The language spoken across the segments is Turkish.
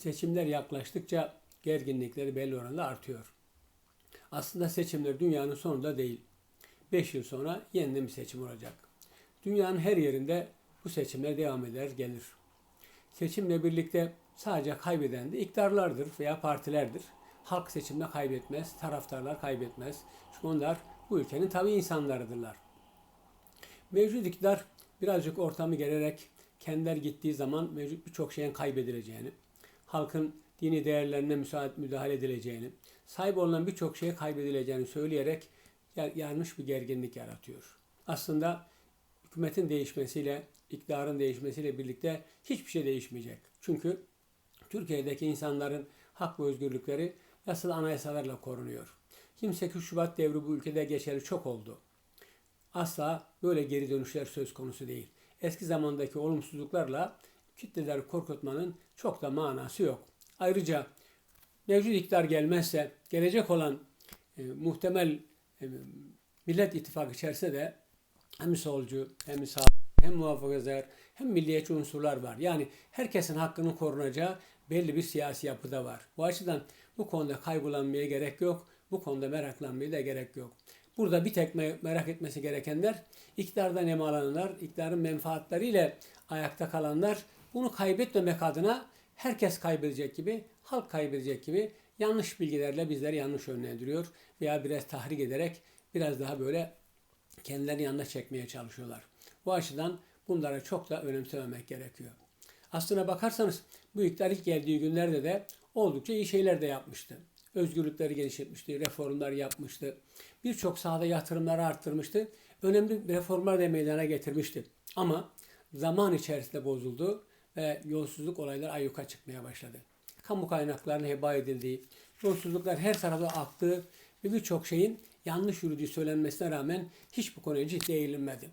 Seçimler yaklaştıkça gerginlikleri belli oranda artıyor. Aslında seçimler dünyanın sonunda değil. 5 yıl sonra yeniden bir seçim olacak. Dünyanın her yerinde bu seçimler devam eder, gelir. Seçimle birlikte sadece kaybeden de iktidarlardır veya partilerdir. Halk seçimde kaybetmez, taraftarlar kaybetmez. Çünkü onlar bu ülkenin tabii insanlarıdırlar. Mevcut iktidar birazcık ortamı gelerek kendileri gittiği zaman mevcut birçok şeyin kaybedileceğini, halkın dini değerlerine müsaade müdahale edileceğini, sahip olunan birçok şeye kaybedileceğini söyleyerek ya- yanlış bir gerginlik yaratıyor. Aslında hükümetin değişmesiyle, iktidarın değişmesiyle birlikte hiçbir şey değişmeyecek. Çünkü Türkiye'deki insanların hak ve özgürlükleri yasal anayasalarla korunuyor. 28 Şubat devri bu ülkede geçerli çok oldu. Asla böyle geri dönüşler söz konusu değil. Eski zamandaki olumsuzluklarla kitleleri korkutmanın çok da manası yok. Ayrıca mevcut iktidar gelmezse gelecek olan e, muhtemel e, Millet İttifakı içerisinde de hem solcu hem sağ hem muhafazakar hem milliyetçi unsurlar var. Yani herkesin hakkının korunacağı belli bir siyasi yapıda var. Bu açıdan bu konuda kaygılanmaya gerek yok. Bu konuda meraklanmaya da gerek yok. Burada bir tek me- merak etmesi gerekenler iktidardan nemalananlar, iktidarın menfaatleriyle ayakta kalanlar bunu kaybetmemek adına herkes kaybedecek gibi, halk kaybedecek gibi yanlış bilgilerle bizleri yanlış yönlendiriyor veya biraz tahrik ederek biraz daha böyle kendilerini yanına çekmeye çalışıyorlar. Bu açıdan bunlara çok da önemsememek gerekiyor. Aslına bakarsanız bu iktidar ilk geldiği günlerde de oldukça iyi şeyler de yapmıştı. Özgürlükleri genişletmişti, reformlar yapmıştı. Birçok sahada yatırımları arttırmıştı. Önemli reformlar da meydana getirmişti. Ama zaman içerisinde bozuldu ve yolsuzluk olayları ayyuka çıkmaya başladı. Kamu kaynaklarının heba edildiği, yolsuzluklar her tarafa aktığı ve birçok şeyin yanlış yürüdüğü söylenmesine rağmen hiç bu konuya ciddi eğilinmedi.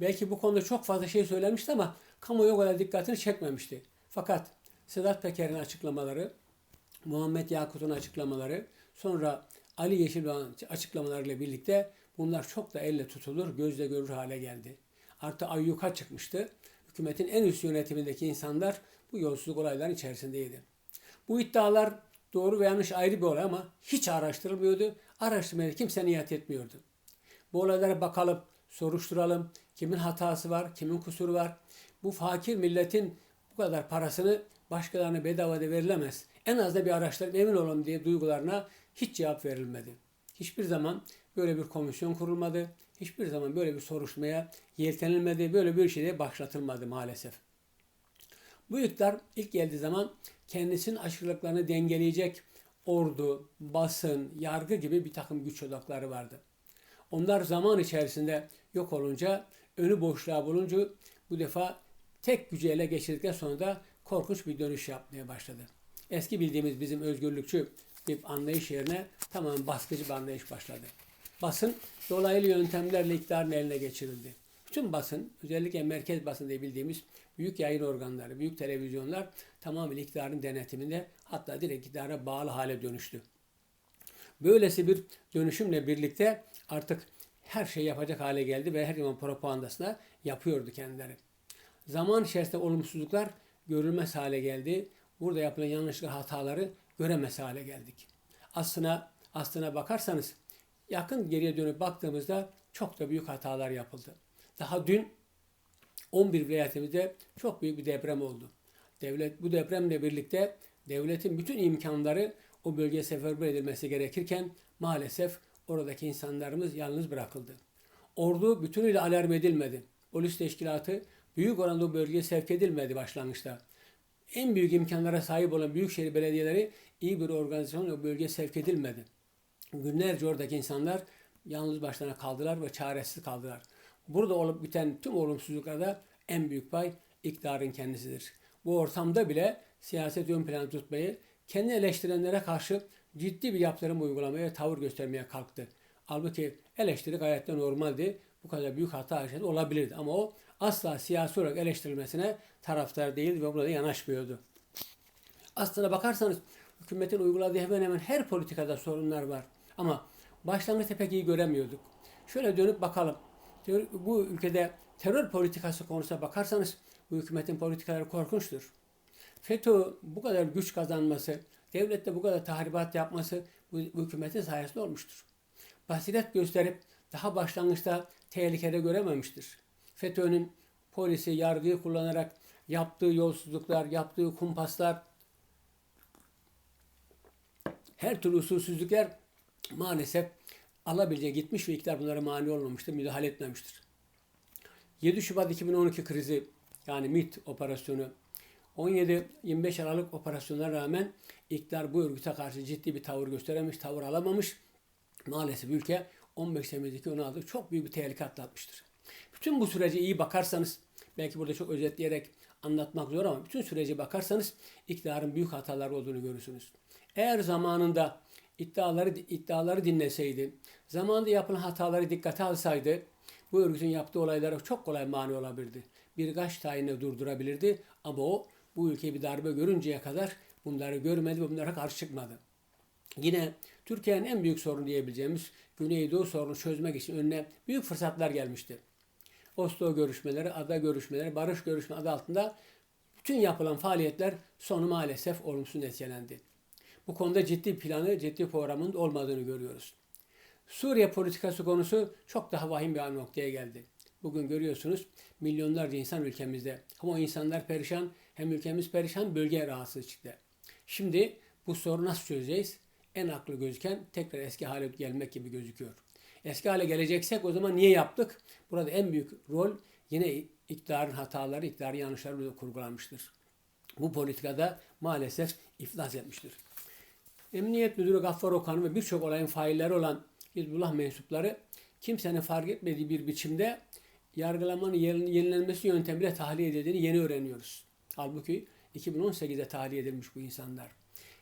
Belki bu konuda çok fazla şey söylenmişti ama kamuoyu o kadar dikkatini çekmemişti. Fakat Sedat Peker'in açıklamaları, Muhammed Yakut'un açıklamaları, sonra Ali Yeşilbağ'ın açıklamalarıyla birlikte bunlar çok da elle tutulur, gözle görür hale geldi. Artı ayyuka çıkmıştı. Hükümetin en üst yönetimindeki insanlar bu yolsuzluk olayların içerisindeydi. Bu iddialar doğru ve yanlış ayrı bir olay ama hiç araştırılmıyordu. Araştırmaya kimse niyet etmiyordu. Bu olaylara bakalım, soruşturalım. Kimin hatası var, kimin kusuru var. Bu fakir milletin bu kadar parasını başkalarına bedava da verilemez. En az da bir araştırıp emin olalım diye duygularına hiç cevap verilmedi. Hiçbir zaman böyle bir komisyon kurulmadı. Hiçbir zaman böyle bir soruşturmaya yeltenilmedi. Böyle bir şeye başlatılmadı maalesef. Bu iktidar ilk geldiği zaman kendisinin aşırılıklarını dengeleyecek ordu, basın, yargı gibi bir takım güç odakları vardı. Onlar zaman içerisinde yok olunca, önü boşluğa bulunca bu defa tek gücü ele geçirdikten sonra da korkunç bir dönüş yapmaya başladı. Eski bildiğimiz bizim özgürlükçü bir anlayış yerine tamamen baskıcı bir anlayış başladı. Basın dolaylı yöntemlerle iktidarın eline geçirildi. Bütün basın, özellikle merkez basın diye bildiğimiz büyük yayın organları, büyük televizyonlar tamamen iktidarın denetiminde hatta direkt iktidara bağlı hale dönüştü. Böylesi bir dönüşümle birlikte artık her şey yapacak hale geldi ve her zaman propagandasına yapıyordu kendileri. Zaman içerisinde olumsuzluklar görülmez hale geldi. Burada yapılan yanlışlıklar, hataları göremez hale geldik. Aslına aslına bakarsanız yakın geriye dönüp baktığımızda çok da büyük hatalar yapıldı. Daha dün 11 vilayetimizde çok büyük bir deprem oldu. Devlet bu depremle birlikte devletin bütün imkanları o bölgeye seferber edilmesi gerekirken maalesef oradaki insanlarımız yalnız bırakıldı. Ordu bütünüyle alarm edilmedi. Polis teşkilatı büyük oranda o bölgeye sevk edilmedi başlangıçta. En büyük imkanlara sahip olan büyükşehir belediyeleri iyi bir organizasyonla o bölgeye sevk edilmedi. Günlerce oradaki insanlar yalnız başlarına kaldılar ve çaresiz kaldılar. Burada olup biten tüm olumsuzluklarda en büyük pay iktidarın kendisidir. Bu ortamda bile siyaset ön plana tutmayı, kendi eleştirenlere karşı ciddi bir yaptırım uygulamaya, tavır göstermeye kalktı. Halbuki eleştiri gayet de normaldi. Bu kadar büyük hata yaşadı olabilirdi ama o asla siyasi olarak eleştirilmesine taraftar değildi ve burada yanaşmıyordu. Aslına bakarsanız hükümetin uyguladığı hemen hemen her politikada sorunlar var. Ama başlangıçta pek iyi göremiyorduk. Şöyle dönüp bakalım. Bu ülkede terör politikası konusuna bakarsanız bu hükümetin politikaları korkunçtur. FETÖ bu kadar güç kazanması, devlette bu kadar tahribat yapması bu, bu hükümetin sayesinde olmuştur. Basiret gösterip daha başlangıçta tehlikede görememiştir. FETÖ'nün polisi, yargıyı kullanarak yaptığı yolsuzluklar, yaptığı kumpaslar, her türlü usulsüzlükler maalesef alabileceği gitmiş ve iktidar bunlara mani olmamıştır, müdahale etmemiştir. 7 Şubat 2012 krizi yani MIT operasyonu 17-25 Aralık operasyonuna rağmen iktidar bu örgüte karşı ciddi bir tavır gösteremiş, tavır alamamış. Maalesef ülke 15 Temmuz'daki 16 çok büyük bir tehlike atlatmıştır. Bütün bu sürece iyi bakarsanız, belki burada çok özetleyerek anlatmak zor ama bütün sürece bakarsanız iktidarın büyük hataları olduğunu görürsünüz. Eğer zamanında iddiaları iddiaları dinleseydi, zamanında yapılan hataları dikkate alsaydı, bu örgütün yaptığı olaylara çok kolay mani olabilirdi. Birkaç tayinle durdurabilirdi ama o bu ülkeyi bir darbe görünceye kadar bunları görmedi ve bunlara karşı çıkmadı. Yine Türkiye'nin en büyük sorunu diyebileceğimiz Güneydoğu sorunu çözmek için önüne büyük fırsatlar gelmişti. Oslo görüşmeleri, ada görüşmeleri, barış görüşme adı altında bütün yapılan faaliyetler sonu maalesef olumsuz neticelendi. Bu konuda ciddi planı, ciddi programın olmadığını görüyoruz. Suriye politikası konusu çok daha vahim bir noktaya geldi. Bugün görüyorsunuz milyonlarca insan ülkemizde. Ama o insanlar perişan, hem ülkemiz perişan, bölge rahatsız çıktı. Şimdi bu sorunu nasıl çözeceğiz? En aklı gözüken tekrar eski hale gelmek gibi gözüküyor. Eski hale geleceksek o zaman niye yaptık? Burada en büyük rol yine iktidarın hataları, iktidarın yanlışları kurgulanmıştır. Bu politikada maalesef iflas etmiştir. Emniyet Müdürü Gaffar Okan ve birçok olayın failleri olan Hizbullah mensupları kimsenin fark etmediği bir biçimde yargılamanın yenilenmesi yöntemiyle tahliye edildiğini yeni öğreniyoruz. Halbuki 2018'de tahliye edilmiş bu insanlar.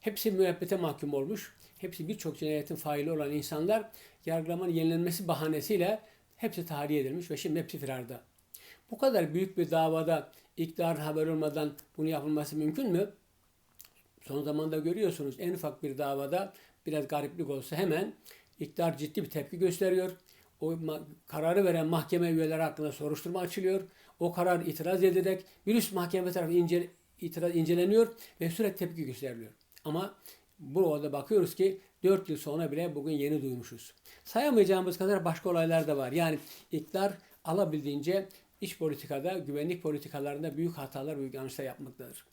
Hepsi müebbete mahkum olmuş. Hepsi birçok cinayetin faili olan insanlar yargılamanın yenilenmesi bahanesiyle hepsi tahliye edilmiş ve şimdi hepsi firarda. Bu kadar büyük bir davada iktidarın haber olmadan bunu yapılması mümkün mü? Son zamanda görüyorsunuz en ufak bir davada biraz gariplik olsa hemen iktidar ciddi bir tepki gösteriyor. O kararı veren mahkeme üyeleri hakkında soruşturma açılıyor. O karar itiraz edilerek bir üst mahkeme tarafı ince, itiraz inceleniyor ve sürekli tepki gösteriliyor. Ama bu arada bakıyoruz ki 4 yıl sonra bile bugün yeni duymuşuz. Sayamayacağımız kadar başka olaylar da var. Yani iktidar alabildiğince iç politikada, güvenlik politikalarında büyük hatalar, büyük yanlışlar yapmaktadır.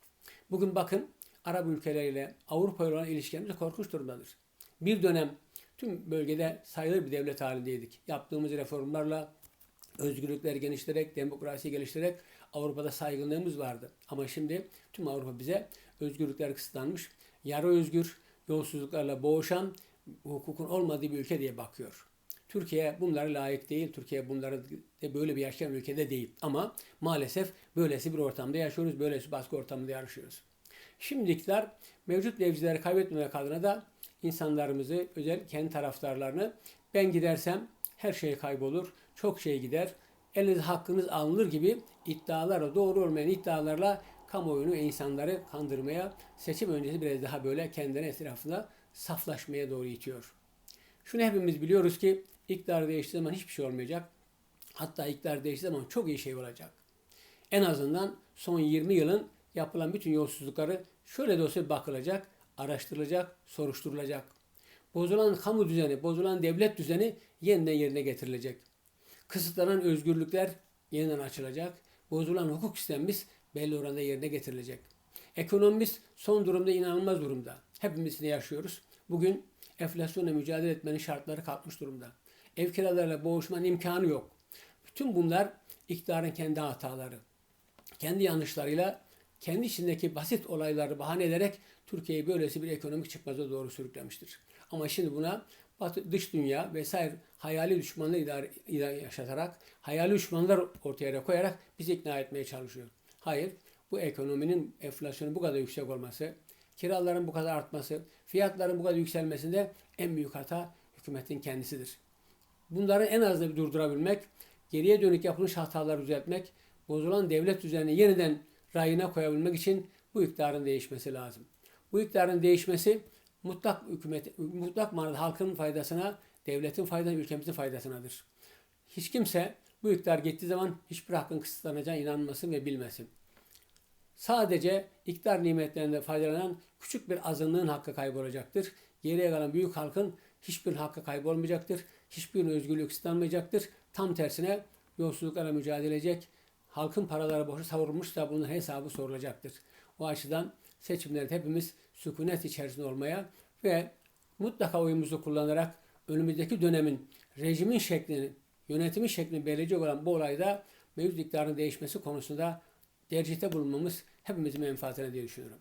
Bugün bakın Arap ülkeleriyle Avrupa ile olan ilişkilerimiz korkunç durumdadır. Bir dönem tüm bölgede sayılır bir devlet halindeydik. Yaptığımız reformlarla özgürlükleri genişleterek, demokrasiyi geliştirerek Avrupa'da saygınlığımız vardı. Ama şimdi tüm Avrupa bize özgürlükler kısıtlanmış, yarı özgür, yolsuzluklarla boğuşan, hukukun olmadığı bir ülke diye bakıyor. Türkiye bunlara layık değil. Türkiye bunları de böyle bir yaşayan ülkede değil. Ama maalesef böylesi bir ortamda yaşıyoruz. Böylesi baskı ortamında yaşıyoruz. Şimdilikler mevcut mevzileri kaybetmemek adına da insanlarımızı, özel kendi taraftarlarını ben gidersem her şey kaybolur, çok şey gider, eliniz hakkınız alınır gibi iddialarla, doğru olmayan iddialarla kamuoyunu ve insanları kandırmaya, seçim öncesi biraz daha böyle kendine etrafında saflaşmaya doğru itiyor. Şunu hepimiz biliyoruz ki iktidar değiştiği zaman hiçbir şey olmayacak. Hatta iktidar değiştiği zaman çok iyi şey olacak. En azından son 20 yılın yapılan bütün yolsuzlukları şöyle de bakılacak, araştırılacak, soruşturulacak. Bozulan kamu düzeni, bozulan devlet düzeni yeniden yerine getirilecek. Kısıtlanan özgürlükler yeniden açılacak. Bozulan hukuk sistemimiz belli oranda yerine getirilecek. Ekonomimiz son durumda inanılmaz durumda. Hepimiz yaşıyoruz. Bugün enflasyonla mücadele etmenin şartları kalkmış durumda. Ev kiralarıyla boğuşmanın imkanı yok. Bütün bunlar iktidarın kendi hataları. Kendi yanlışlarıyla kendi içindeki basit olayları bahane ederek Türkiye'yi böylesi bir ekonomik çıkmaza doğru sürüklemiştir. Ama şimdi buna dış dünya vesaire hayali düşmanları idare, idare yaşatarak, hayali düşmanlar ortaya koyarak bizi ikna etmeye çalışıyor. Hayır, bu ekonominin enflasyonu bu kadar yüksek olması, kiraların bu kadar artması, fiyatların bu kadar yükselmesinde en büyük hata hükümetin kendisidir. Bunları en az da durdurabilmek, geriye dönük yapılmış hataları düzeltmek, bozulan devlet düzenini yeniden rayına koyabilmek için bu iktidarın değişmesi lazım. Bu iktidarın değişmesi mutlak hükümet, mutlak manada halkın faydasına, devletin faydasına, ülkemizin faydasınadır. Hiç kimse bu iktidar gittiği zaman hiçbir hakkın kısıtlanacağına inanmasın ve bilmesin. sadece iktidar nimetlerinden faydalanan küçük bir azınlığın hakkı kaybolacaktır. Geriye kalan büyük halkın hiçbir hakkı kaybolmayacaktır. Hiçbir özgürlük kısıtlanmayacaktır. Tam tersine yolsuzluklara mücadele edecek. Halkın paraları boşa savrulmuşsa bunun hesabı sorulacaktır. O açıdan seçimlerde hepimiz sükunet içerisinde olmaya ve mutlaka oyumuzu kullanarak önümüzdeki dönemin rejimin şeklini, yönetimin şeklini belirleyecek olan bu olayda mevcut iktidarın değişmesi konusunda tercihte bulunmamız hepimizin menfaatine diye düşünüyorum.